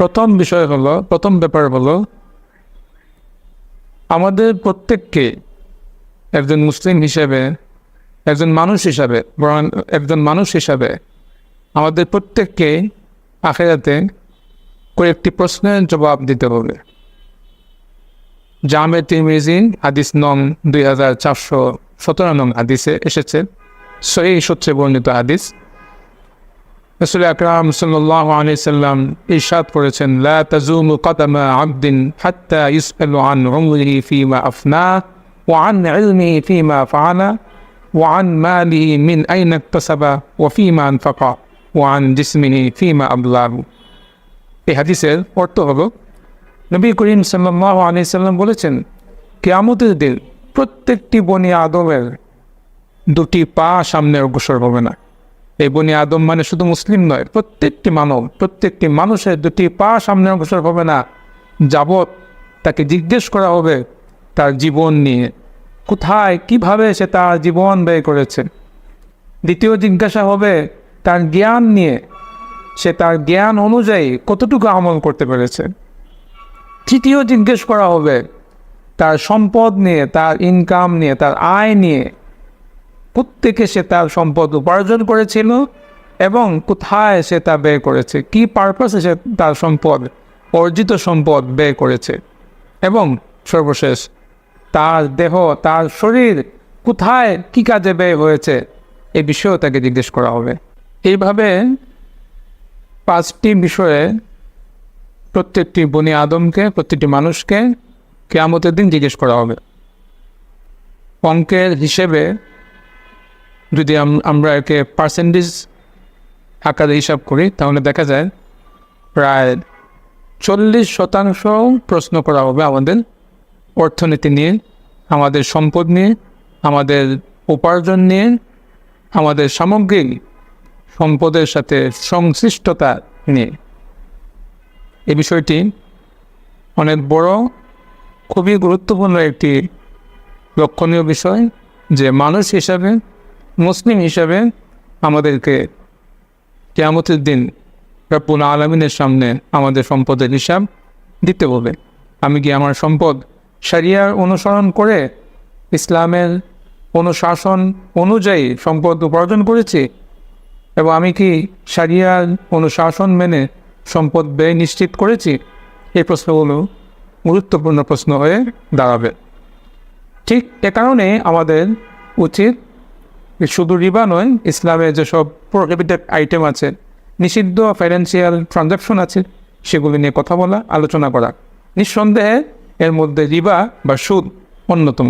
প্রথম বিষয় হলো, প্রথম ব্যাপার হলো, আমাদের প্রত্যেককে একজন মুসলিম হিসেবে, একজন মানুষ হিসাবে একজন মানুষ হিসাবে আমাদের প্রত্যেককে আখেরাতে কয়েকটি প্রশ্নের জবাব দিতে হবে। জামে তিরমিজি হাদিস নং দুই হাজার চারশো সতেরো নং হাদিসে এসেছে, সহি সূত্রে বর্ণিত হাদিস। রসুল আকরাম সাল্লাহ আলি সাল্লাম ইরশাদ করেছেন, লা তাজুমু কদমা আবদিন হাত্তা ইসআলু আন উমরিহি ফিমা আফনা, ওয়া আন ইলমিহি ফিমা ফাআলা ওয়া আন মালিহি মিন আইনা ইকতাসাবা, ওয়া ফিমা আনফাকা, ওয়া আন জিসমিহি ফিমা আবলাহু। এই হাদিসের অর্থ হলো, নবী করিম বলেছেন, কেয়ামতের দিন প্রত্যেকটি বনি আদমের দুটি পা সামনে অগ্রসর হবে না। এই বনি আদম মানে শুধু মুসলিম নয়, প্রত্যেকটি মানব, প্রত্যেকটি মানুষের দুটি পা সামনে অগ্রসর হবে না। যাবৎ তাকে জিজ্ঞেস করা হবে তার জীবন নিয়ে। কোথায়, কীভাবে সে তার জীবন ব্যয় করেছে? দ্বিতীয় জিজ্ঞাসা হবে তার জ্ঞান নিয়ে। সে তার জ্ঞান অনুযায়ী কতটুকু আমল করতে পেরেছে? তৃতীয় জিজ্ঞেস করা হবে তার সম্পদ নিয়ে, তার ইনকাম নিয়ে, তার আয় নিয়ে। প্রত্যেকে সে তার সম্পদ উপার্জন করেছিল এবং কোথায় সে তা ব্যয় করেছে? কি পারপাসে সে তার সম্পদ, অর্জিত সম্পদ ব্যয় করেছে? এবং সর্বশেষ, তার দেহ, তার শরীর কোথায়, কি কাজে ব্যয় হয়েছে? এই বিষয়েও তাকে জিজ্ঞেস করা হবে। এইভাবে পাঁচটি বিষয়ে প্রত্যেকটি বনি আদমকে, প্রত্যেকটি মানুষকে কেয়ামতের দিন জিজ্ঞেস করা হবে। অঙ্কের হিসেবে যদি আম- আমরা একে পার্সেন্টেজ আকারে হিসাব করি, তাহলে দেখা যায় প্রায় চল্লিশ শতাংশ প্রশ্ন করা হবে আমাদের অর্থনীতি নিয়ে, আমাদের সম্পদ নিয়ে, আমাদের উপার্জন নিয়ে, আমাদের সামগ্রিক সম্পদের সাথে সংশ্লিষ্টতা নিয়ে। এই বিষয়টি অনেক বড়, খুবই গুরুত্বপূর্ণ একটি লক্ষণীয় বিষয় যে মানুষ হিসাবে মুসলিম হিসাবে আমাদেরকে কেয়ামতের দিন রব্বুল আলমিনের সামনে আমাদের সম্পদের হিসাব দিতে হবে আমি কি আমার সম্পদ সারিয়ার অনুসরণ করে ইসলামের অনুশাসন অনুযায়ী সম্পদ উপার্জন করেছি? এবং আমি কি সারিয়ার অনুশাসন মেনে সম্পদ ব্যয় নিশ্চিত করেছি? এই প্রশ্নগুলো গুরুত্বপূর্ণ প্রশ্ন হয়ে দাঁড়াবে। ঠিক এ কারণে আমাদের উচিত শুধু রিবা নয়, ইসলামে যেসব প্রোহিবিটেড আইটেম আছে, নিষিদ্ধ ফাইন্যান্সিয়াল ট্রানজাকশন আছে, সেগুলি নিয়ে কথা বলা, আলোচনা করা। নিঃসন্দেহে এর মধ্যে রিবা বা সুদ অন্যতম।